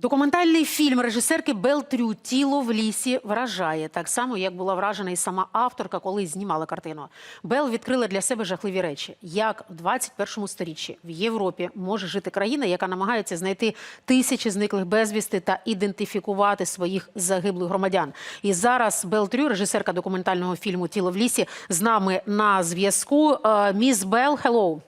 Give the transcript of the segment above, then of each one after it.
Документальний фільм режисерки Белтрю Тіло в лісі вражає так само, як була вражена і сама авторка, коли знімала картину. Бел відкрила для себе жахливі речі, як в 21 сторіччі в Європі може жити країна, яка намагається знайти тисячі зниклих безвісти та ідентифікувати своїх загиблих громадян. І зараз Белтрю, режисерка документального фільму Тіло в лісі, з нами на зв'язку. Е, Міс Бел, hello.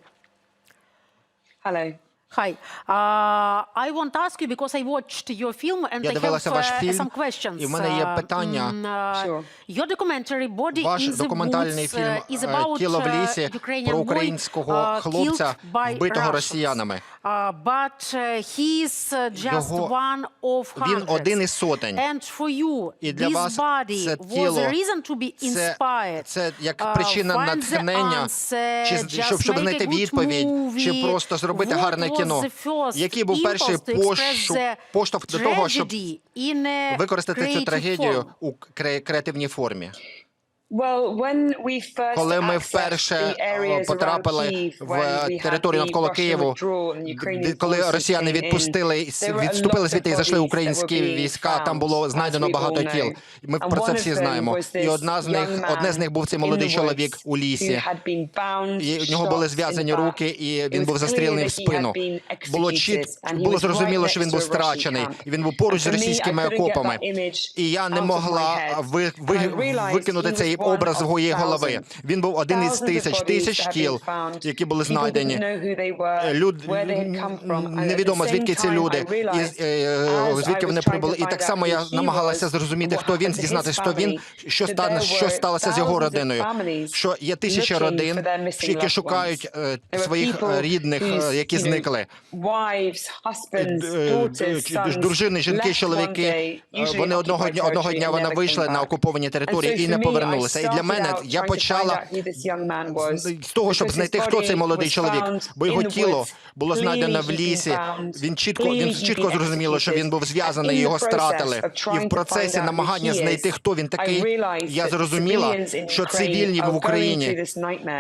Hello. Hi. Uh, I want to ask you because I watched your film and Я I дивилася have ваш uh, фільм, some questions. і в мене є Uh, питання. mm, uh, Sure. Your documentary Body Ваш in the документальний Woods, фільм uh, is е, about «Тіло в uh, лісі» Ukrainian про boy, українського uh, хлопця, killed by вбитого Russians. росіянами. Uh, but uh, he is uh, just Його- one of Він hundreds. один із сотень. And for you, І для this вас body це was тіло, a reason to be Це, inspired. це як Uh, причина натхнення, answer, чи, щоб, щоб знайти відповідь, чи просто зробити гарне кіно. Який був перший поштовх, поштовх до того, щоб використати цю трагедію у кре- креативній формі? Коли ми вперше е, потрапили в територію навколо Києву, коли росіяни відпустили, відступили звідти і зайшли українські війська, там було знайдено багато тіл. Ми про це всі знаємо. І одна з них, одне з них був цей молодий чоловік у лісі. І в нього були зв'язані руки, і він був застрілений в спину. Було чіт, було зрозуміло, що він був страчений, і він був поруч з російськими окопами. І я не могла ви, викинути цей образ моєї голови. Він був один із тисяч, тисяч тіл, які були знайдені. Люд невідомо звідки ці люди, і е, звідки вони прибули. І так само я намагалася зрозуміти, хто він, дізнатися, хто він, що стане, що сталося з його родиною. Що є тисячі родин, які шукають е, своїх е, рідних, е, які зникли. Е, е, Дружини, жінки, чоловіки. е, Вони одного дня одного дня вийшли came на окуповані території і не me, I. І для мене я почала з того, щоб знайти, хто цей молодий чоловік, бо його тіло було знайдено в лісі. Він чітко він чітко зрозуміло, що він був зв'язаний, його стратили. І в процесі намагання знайти, хто він такий, я зрозуміла, що цивільні в Україні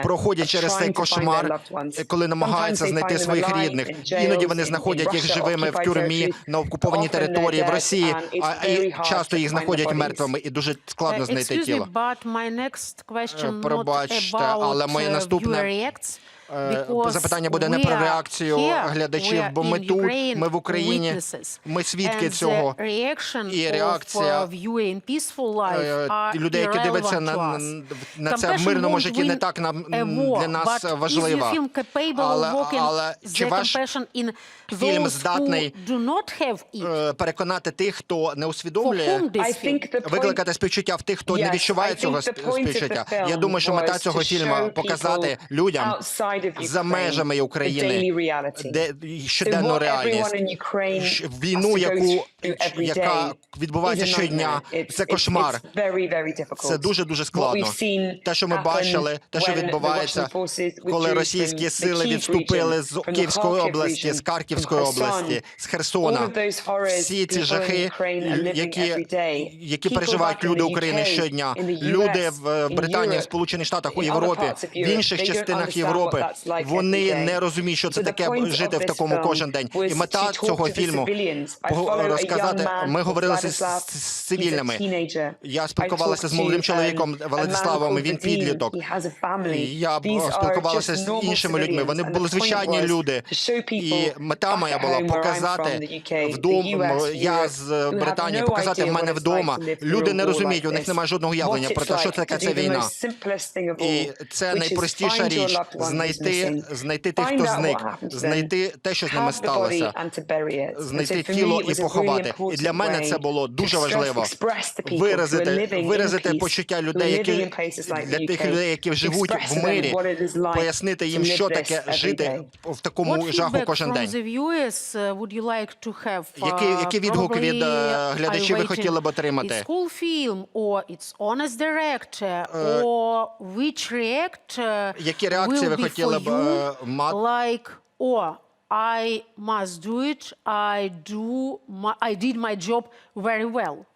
проходять через цей кошмар, коли намагаються знайти своїх рідних. Іноді вони знаходять їх живими в тюрмі на окупованій території в Росії, а і часто їх знаходять мертвими, і дуже складно знайти тіло. My next question Пробачте, not about але моє uh, наступне, Е, Запитання буде не про реакцію глядачів, бо ми тут, ми в Україні, ми свідки цього. І реакція, uh, Е, людей, які дивляться на, на це в мирному житті, не так нам для нас важлива. Але, але чи ваш фільм здатний е, переконати тих, хто не усвідомлює, викликати співчуття в тих, хто не відчуває цього співчуття. Я думаю, що мета цього фільму показати людям за межами України де щоденну what реальність. Війну, яку яка відбувається щодня, це кошмар. Це дуже дуже складно. Те, що ми бачили, те, що відбувається, коли російські сили відступили з Київської області, з Харківської області, з Херсона. Всі ці жахи, які, які переживають люди України щодня. Люди в Британії, в Сполучених Штатах, у Європі, в інших частинах Європи. Вони не розуміють, що це таке жити в такому кожен день. І мета цього фільму розказати. Ми говорили з, цивільними. Я спілкувалася з молодим чоловіком um, Владиславом. Він підліток. Я спілкувалася з іншими людьми. Вони були звичайні люди. І мета моя була показати вдома. Я з Британії показати в мене вдома. Люди не розуміють, у них немає жодного уявлення про те, що це таке ця війна. І це найпростіша річ who's знайти, знайти тих, хто зник, знайти те, що з ними сталося. Знайти тіло і поховати. І для мене це було to дуже важливо. Виразити, виразити почуття людей, які для тих людей, які живуть в мирі, пояснити їм, що таке жити в такому жаху кожен день. the viewers uh, would you like to have? Який, Uh, який відгук від е, глядачів ви хотіли б отримати? Film, or it's honest director, or which react uh, Які реакції ви хотіли You uh, like or I must do it. I do. My, I did my job very well.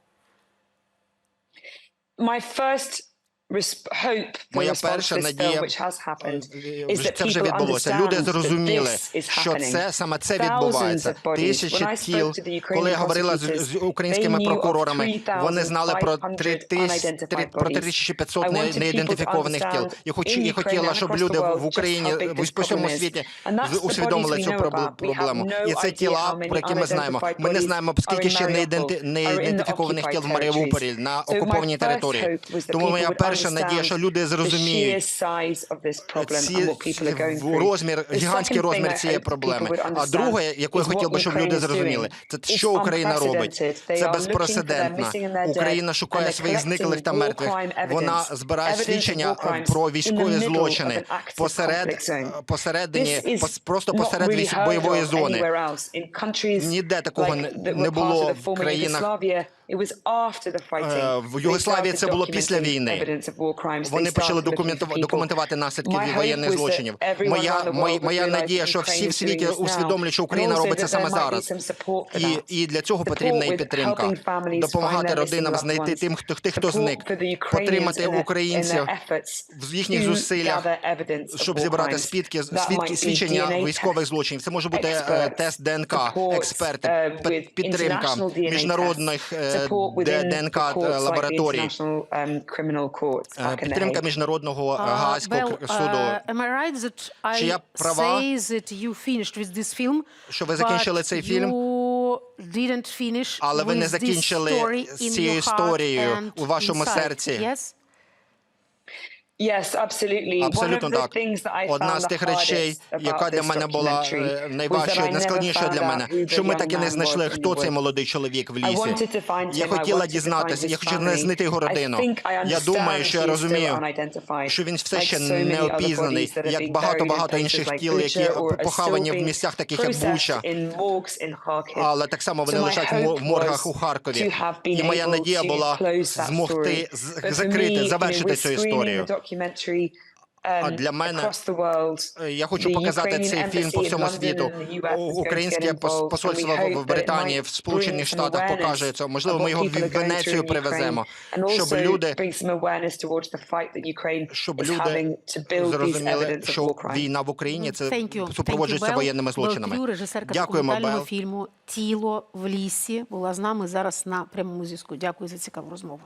My first Моя перша надія, е, це вже відбулося. Люди зрозуміли, що це саме це відбувається. Тисячі тіл. Коли я говорила з, з українськими прокурорами, вони знали про 3,500 три тисяч unidentified про bodies. 3500 I не- wanted people to неідентифікованих тіл. Я хоч Ukraine хотіла, щоб люди в Україні по всьому світі усвідомили цю проблему. І це тіла, про які ми знаємо. Ми не знаємо, скільки ще неідентифікованих тіл в Маріуполі на окупованій території. Тому моя would перша надія, що люди зрозуміють розмір, гігантський розмір цієї проблеми. А друге, яке я хотів би, щоб люди зрозуміли, це що Україна робить. Це безпрецедентно. Україна шукає своїх зниклих та мертвих. Вона збирає свідчення про військові злочини посеред посередині, просто посеред бойової зони. Ніде такого не- було в країнах. Е, в Югославії це було після війни. Вони почали документувати, наслідки воєнних злочинів. Моя, моя, моя надія, що всі в світі усвідомлять, що Україна also робить це that саме зараз. І, і для цього потрібна і підтримка. Допомагати родинам знайти тим, хто, тих, хто зник. Потримати українців в їхніх зусиллях, щоб зібрати свідки, свідчення військових злочинів. Це може бути е, тест ДНК, експерти, uh, підтримка міжнародних е, ДНК лабораторій, Um, е, підтримка міжнародного е, Uh, Гаазького Bel, к- суду. uh, right Чи я права? Що ви закінчили цей фільм? didn't finish Але ви не закінчили з цією історією у вашому inside. серці. Yes? Yes, absolutely. Абсолютно так. Одна з тих речей, яка для мене була е, найважчою, найскладнішою для мене, що ми young так і не знайшли, хто цей молодий чоловік в лісі. Я хотіла дізнатися, я хотіла знайти його родину. Я думаю, що я розумію, що він все ще не опізнаний, як buried in інших тіл, які поховані в місцях, таких як Буча. Але так само вони лежать в моргах у Харкові. І моя надія була змогти закрити, завершити цю історію. Documentary, А um, для мене across the world. Е, Я хочу The показати Ukrainian цей фільм по всьому світу. Українське get пос- involved, посольство в Британії, в Сполучених Штатах awareness покаже це. Можливо, ми його в Венецію привеземо, щоб люди, bring some awareness towards the fight that Ukraine щоб is having люди to build these зрозуміли, що війна в Україні це супроводжується воєнними злочинами. Режисерка Дякуємо, Бел. фільму Тіло в лісі була з нами зараз на прямому зв'язку. Дякую за цікаву розмову.